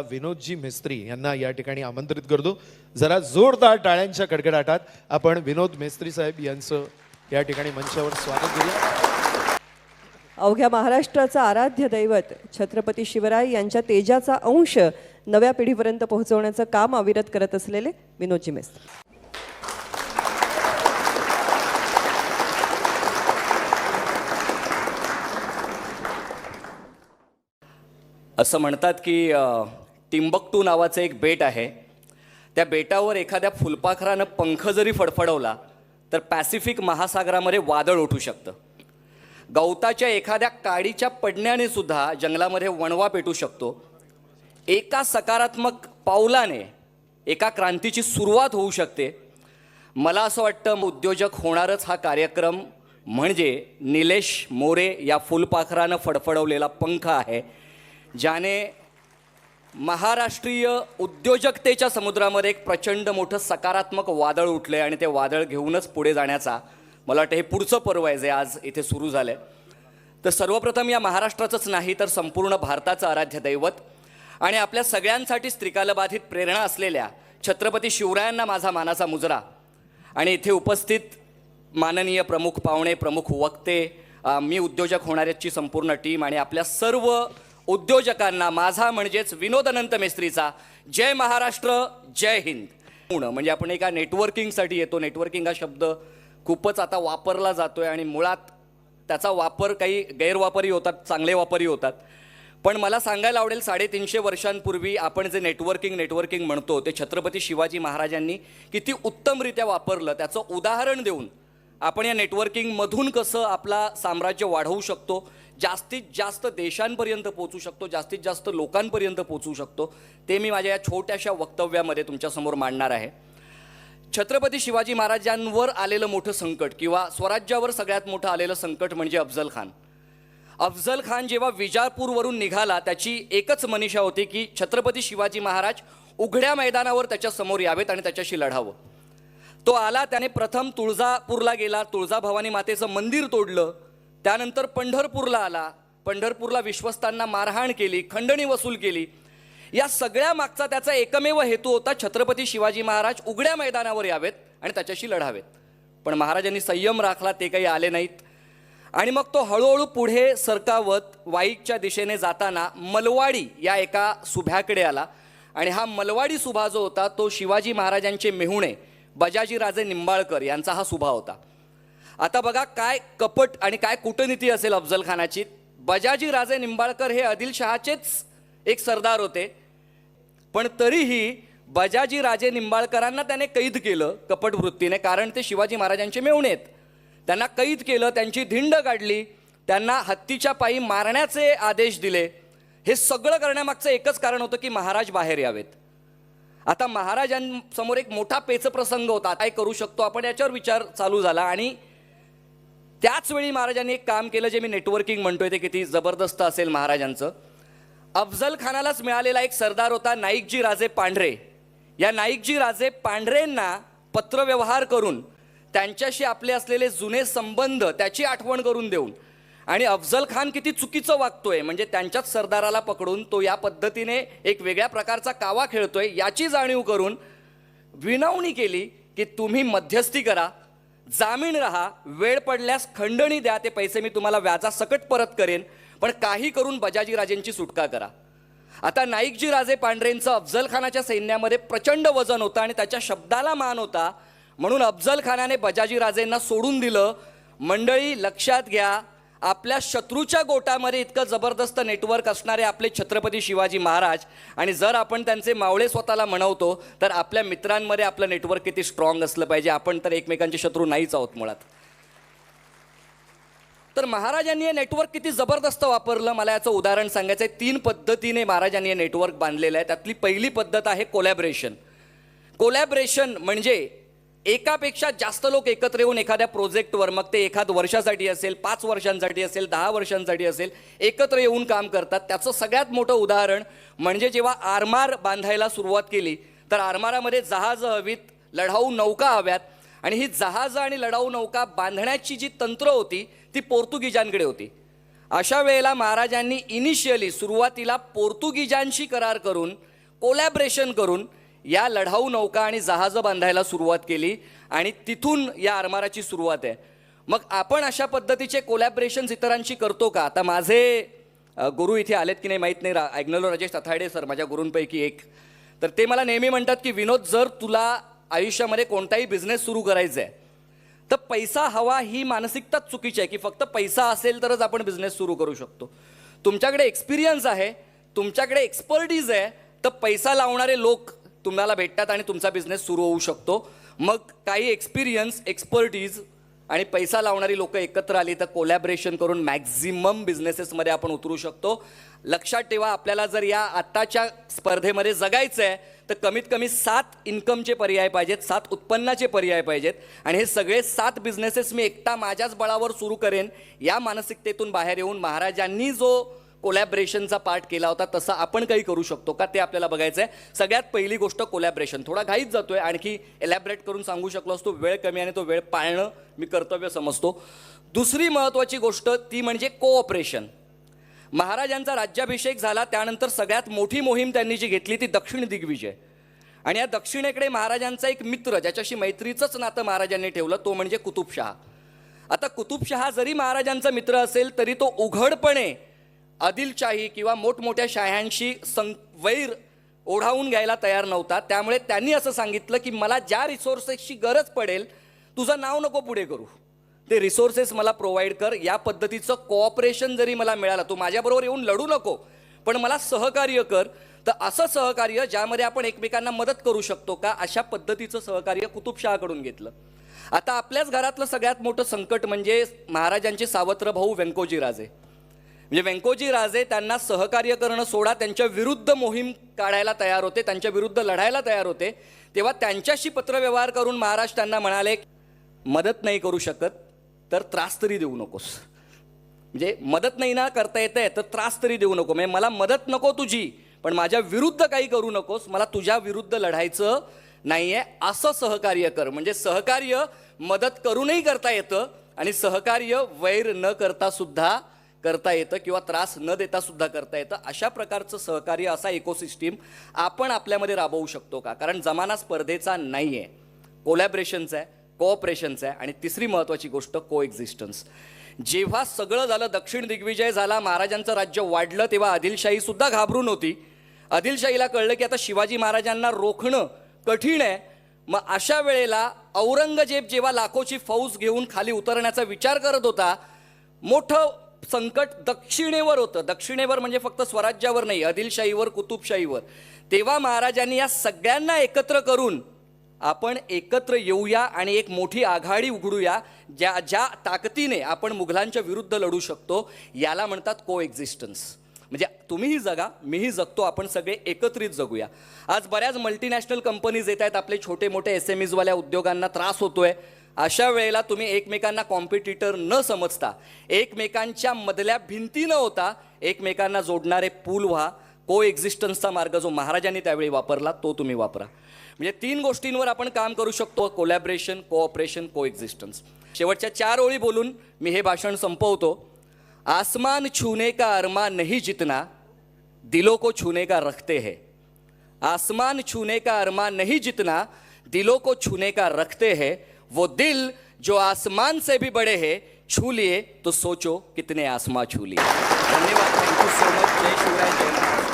विनोदजी मिस्त्री यांना या ठिकाणी आमंत्रित करतो. जरा जोरदार टाळ्यांच्या कडकडाटात आपण विनोद मेस्त्री साहेब यांचं या ठिकाणी मंचावर स्वागत करूया. अवघ्या महाराष्ट्राचं आराध्य दैवत छत्रपती शिवराय यांच्या तेजाचा अंश नव्या पिढीपर्यंत पोहोचवण्याचं काम अविरत करत असलेले विनोदजी मेस्त्री. असं म्हणतात की टिंबकटू नावाचं एक बेट आहे. त्या बेटावर एखाद्या फुलपाखरानं पंख जरी फडफडवला तर पॅसिफिक महासागरामध्ये वादळ उठू शकतं. गवताच्या एखाद्या काडीच्या पडण्याने सुद्धा जंगलामध्ये वणवा पेटू शकतो. एका सकारात्मक पावलाने एका क्रांतीची सुरुवात होऊ शकते. मला असं वाटतं उद्योजक होणारच हा कार्यक्रम म्हणजे निलेश मोरे या फुलपाखरानं फडफडवलेला पंख आहे ज्याने महाराष्ट्रीय उद्योजकतेच्या समुद्रामध्ये एक प्रचंड मोठं सकारात्मक वादळ उठलं आहे आणि ते वादळ घेऊनच पुढे जाण्याचा मला वाटतं हे पुढचं पर्व आहे जे आज इथे सुरू झालं आहे तर सर्वप्रथम या महाराष्ट्राचंच नाही तर संपूर्ण भारताचं आराध्य दैवत आणि आपल्या सगळ्यांसाठी स्त्रिकालबाधित प्रेरणा असलेल्या छत्रपती शिवरायांना माझा मानाचा मुजरा. आणि इथे उपस्थित माननीय प्रमुख पाहुणे प्रमुख वक्ते मी उद्योजक होणाऱ्याची संपूर्ण टीम आणि आपल्या सर्व उद्योजकांना माझा म्हणजेच विनोदनंत मेस्त्रीचा. जय महाराष्ट्र जय हिंद. पूर्ण. म्हणजे आपण एका नेटवर्किंगसाठी येतो. नेटवर्किंग हा शब्द खूपच आता वापरला जातो आहे आणि मुळात त्याचा वापर काही गैरवापरही होतात चांगले वापरही होतात. पण मला सांगायला आवडेल साडेतीनशे वर्षांपूर्वी आपण जे नेटवर्किंग नेटवर्किंग म्हणतो ते छत्रपती शिवाजी महाराजांनी किती उत्तमरित्या वापरलं. त्याचं उदाहरण देऊन आपण या नेटवर्किंगमधून कसं आपला साम्राज्य वाढवू शकतो? जास्तीत जास्त देशांपर्यंत पोचू शकतो जास्तीत जास्त लोकांपर्यंत पोचू शकतो ते मी माझ्या या छोट्याशा वक्तव्यामध्ये तुमच्यासमोर मांडणार आहे. छत्रपती शिवाजी महाराजांवर आलेलं मोठं संकट किंवा स्वराज्यावर सगळ्यात मोठं आलेलं संकट म्हणजे अफजल खान. अफजल खान जेव्हा विजापूरवरून निघाला त्याची एकच मनीषा होती की छत्रपती शिवाजी महाराज उघड्या मैदानावर त्याच्यासमोर यावेत आणि त्याच्याशी लढावं. तो आला त्याने प्रथम तुळजापूरला गेला. तुळजाभवानी मातेचं मंदिर तोडलं. त्यानंतर पंढरपूरला आला. पंढरपूरला विश्वस्तांना मारहाण केली खंडणी वसूल केली. या सगळ्या मागचा त्याचा एकमेव हेतू होता छत्रपती शिवाजी महाराज उघड्या मैदानावर यावेत आणि त्याच्याशी लढावेत. पण महाराजांनी संयम राखला ते काही आले नाहीत. आणि मग तो हळूहळू पुढे सरकावत वाईकच्या दिशेने जाताना मलवाडी या एका सुभ्याकडे आला. आणि हा मलवाडी सुभा जो होता तो शिवाजी महाराजांचे मेहुणे. बजाजीराजे निंबाळकर यांचा हा सुभा होता. आता बघा काय कपट आणि काय कूटनीती असेल अफजल खानाची बजाजीराजे निंबाळकर हे आदिलशहाचेच एक सरदार होते. पण तरीही बजाजीराजे निंबाळकरांना त्याने कैद केलं कपटवृत्तीने कारण ते शिवाजी महाराजांचे मेहुणे आहेत. त्यांना कैद केलं त्यांची धिंड काढली त्यांना हत्तीच्या पायी मारण्याचे आदेश दिले. हे सगळं करण्यामागचं एकच कारण होतं की महाराज बाहेर यावेत. आता महाराजांसमोर एक मोठा पेचप्रसंग होता. काय करू शकतो आपण याच्यावर विचार चालू झाला आणि त्याच वेळी महाराजांनी एक काम केलं जे मी नेटवर्किंग म्हणतोय ते किती जबरदस्त असेल महाराजांचं. अफजल खानालाच मिळालेला एक सरदार होता नाईकजी राजे पांढरे. या नाईकजी राजे पांढरेंना पत्रव्यवहार करून त्यांच्याशी आपले असलेले जुने संबंध त्याची आठवण करून देऊन आणि अफजल खान किती चुकीचं वागतोय म्हणजे त्यांच्याच सरदाराला पकडून तो या पद्धतीने एक वेगळ्या प्रकारचा कावा खेळतोय याची जाणीव करून विनवणी केली की तुम्ही मध्यस्थी करा जामीन राहा वेळ पडल्यास खंडणी द्या ते पैसे मी तुम्हाला व्याजासकट परत करेन पण काही करून बजाजीराजेंची सुटका करा. आता नाईकजी राजे पांढरेंचं अफजल खानाच्या सैन्यामध्ये प्रचंड वजन होतं आणि त्याच्या शब्दाला मान होता म्हणून अफजल खानाने बजाजीराजेंना सोडून दिलं. मंडळी लक्षात घ्या आपल्या शत्रूच्या गोटामध्ये इतकं जबरदस्त नेटवर्क असणारे आपले छत्रपती शिवाजी महाराज आणि जर आपण त्यांचे मावळे स्वतःला म्हणवतो तर आपल्या मित्रांमध्ये आपलं नेटवर्क किती स्ट्रॉंग असलं पाहिजे. आपण तर एकमेकांचे शत्रू नाहीच आहोत मुळात. तर महाराजांनी हे नेटवर्क किती जबरदस्त वापरलं? मला याचं उदाहरण सांगायचं आहे. तीन पद्धतीने महाराजांनी हे नेटवर्क बांधलेलं आहे. त्यातली पहिली पद्धत आहे कोलॅबरेशन कोलॅबरेशन म्हणजे एकापेक्षा जास्त लोक एकत्र येऊन एखाद्या प्रोजेक्टवर मग ते एखाद वर्षासाठी असेल पाच वर्षांसाठी असेल दहा वर्षांसाठी असेल एकत्र येऊन काम करतात. त्याचं सगळ्यात मोठं उदाहरण म्हणजे जेव्हा आरमार बांधायला सुरुवात केली तर आरमारामध्ये जहाजं हवीत लढाऊ नौका हव्यात आणि ही जहाजं आणि लढाऊ नौका बांधण्याची जी तंत्र होती ती पोर्तुगीजांकडे होती. अशा वेळेला महाराजांनी इनिशियली सुरुवातीला पोर्तुगीजांशी करार करून कोलॅबरेशन करून या लढाऊ नौका आणि जहाजं बांधायला सुरुवात केली आणि तिथून या आरमाराची सुरुवात आहे. मग आपण अशा पद्धतीचे कोलॅबरेशन्स इतरांशी करतो का? आता माझे गुरु इथे आलेत की नाही माहीत नाही. रा ऐकलेलो राजेश तथाडे सर माझ्या गुरूंपैकी एक. तर ते मला नेहमी म्हणतात की विनोद जर तुला आयुष्यामध्ये कोणताही बिझनेस सुरू करायचा आहे तर पैसा हवा ही मानसिकताच चुकीची आहे की फक्त पैसा असेल तरच आपण बिझनेस सुरू करू शकतो. तुमच्याकडे एक्सपिरियन्स आहे तुमच्याकडे एक्सपर्टीज आहे तर पैसा लावणारे लोक तुम्हाला भेटतात आणि तुमचा बिझनेस सुरू होऊ शकतो. मग काही एक्सपिरियन्स एक्सपर्टीज आणि पैसा लावणारी लोक एकत्र आली तर कोलॅबरेशन करून मॅक्झिमम बिझनेसेसमध्ये आपण उतरू शकतो. लक्षात ठेवा आपल्याला जर या आत्ताच्या स्पर्धेमध्ये जगायचं आहे तर कमीत कमी सात इन्कमचे पर्याय पाहिजेत सात उत्पन्नाचे पर्याय पाहिजेत. आणि हे सगळे सात बिझनेसेस मी एकटा माझ्याच बळावर सुरू करेन या मानसिकतेतून बाहेर येऊन महाराजांनी जो कोलॅबरेशनचा पार्ट केला होता तसा आपण काही करू शकतो का ते आपल्याला बघायचं आहे सगळ्यात पहिली गोष्ट कोलॅबरेशन थोडा घाईत जातोय आणखी एलॅबरेट करून सांगू शकलो असतो वेळ कमी आणि तो वेळ पाळणं मी कर्तव्य समजतो. दुसरी महत्त्वाची गोष्ट ती म्हणजे कोऑपरेशन महाराजांचा राज्याभिषेक झाला त्यानंतर सगळ्यात मोठी मोहीम त्यांनी जी घेतली ती दक्षिण दिग्विजय. आणि या दक्षिणेकडे महाराजांचा एक मित्र ज्याच्याशी मैत्रीचंच नातं महाराजांनी ठेवलं तो म्हणजे कुतुबशहा. आता कुतुबशहा जरी महाराजांचा मित्र असेल तरी तो उघडपणे आदिलशाही किंवा मोठमोठ्या शाह्यांशी सं वैर ओढावून घ्यायला तयार नव्हता. त्यामुळे त्यांनी असं सांगितलं की मला ज्या रिसोर्सेसची गरज पडेल तुझं नाव नको पुढे करू. ते रिसोर्सेस मला प्रोव्हाइड कर. या पद्धतीचं कोऑपरेशन जरी मला मिळालं तू माझ्याबरोबर येऊन लढू नको पण मला सहकार्य कर. तर असं सहकार्य ज्यामध्ये आपण एकमेकांना मदत करू शकतो का अशा पद्धतीचं सहकार्य कुतुबशहाकडून घेतलं. आता आपल्याच घरातलं सगळ्यात मोठं संकट म्हणजे महाराजांचे सावत्र भाऊ व्यंकोजीराजे म्हणजे व्यंकोजी राजे त्यांना सहकार्य करणं सोडा त्यांच्या विरुद्ध मोहीम काढायला तयार होते त्यांच्या विरुद्ध लढायला तयार होते. तेव्हा त्यांच्याशी पत्रव्यवहार करून महाराज त्यांना म्हणाले मदत नाही करू शकत तर त्रास तरी देऊ नकोस. म्हणजे मदत नाही ना करता येते तर त्रास तरी देऊ नको. म्हणजे मला मदत नको तुझी पण माझ्या विरुद्ध काही करू नकोस मला तुझ्या विरुद्ध लढायचं नाही आहे असं सहकार्य कर. म्हणजे सहकार्य मदत करूनही करता येतं आणि सहकार्य वैर न करता सुद्धा करता येतं किंवा त्रास न देता सुद्धा करता येतं. अशा प्रकारचं सहकार्य असा इकोसिस्टीम आपण आपल्यामध्ये राबवू शकतो का? कारण जमाना स्पर्धेचा नाही आहे कोलॅबरेशनचा आहे कोऑपरेशनचा आहे आणि तिसरी महत्त्वाची गोष्ट को एक्झिस्टन्स जेव्हा सगळं झालं दक्षिण दिग्विजय झाला महाराजांचं राज्य वाढलं तेव्हा आदिलशाही सुद्धा घाबरून होती. आदिलशाहीला कळलं की आता शिवाजी महाराजांना रोखणं कठीण आहे. मग अशा वेळेला औरंगजेब जेव्हा लाखोची फौज घेऊन खाली उतरण्याचा विचार करत होता मोठं संकट दक्षिणेवर होतं. दक्षिणेवर म्हणजे फक्त स्वराज्यावर नाही आदिलशाहीवर कुतुबशाहीवर. तेव्हा महाराजांनी या सगळ्यांना एकत्र करून आपण एकत्र येऊया आणि एक मोठी आघाडी उघडूया ज्या ज्या ताकदीने आपण मुघलांच्या विरुद्ध लढू शकतो याला म्हणतात को एक्झिस्टन्स म्हणजे तुम्हीही जगा मीही जगतो आपण सगळे एकत्रित जगूया. आज बऱ्याच मल्टीनॅशनल कंपनीज येत आहेत आपले छोटे मोठे एस एम ईजवाल्या उद्योगांना त्रास होतोय. अशा वेळेला तुम्ही एकमेकांना कॉम्पिटिटर न समजता एकमेकांच्या मधल्या भिंती न होता एकमेकांना जोडणारे पूल व्हा. को एक्झिस्टन्सचा मार्ग जो महाराजांनी त्यावेळी वापरला तो तुम्ही वापरा. म्हणजे तीन गोष्टींवर आपण काम करू शकतो. कोलॅबरेशन कोऑपरेशन को एक्झिस्टन्स शेवटच्या चार ओळी बोलून मी हे भाषण संपवतो. आसमान छूने का अरमा नहीं जितना दिलो को छूने का रखते है. आसमान छूने का अरमा नहीं जितना दिलो को छूने का रखते है. वो दिल जो आसमान से भी बड़े है छू लिए तो सोचो कितने आसमां छू लिए। धन्यवाद थैंक यू सो मच जय शिवराय जय महाराज।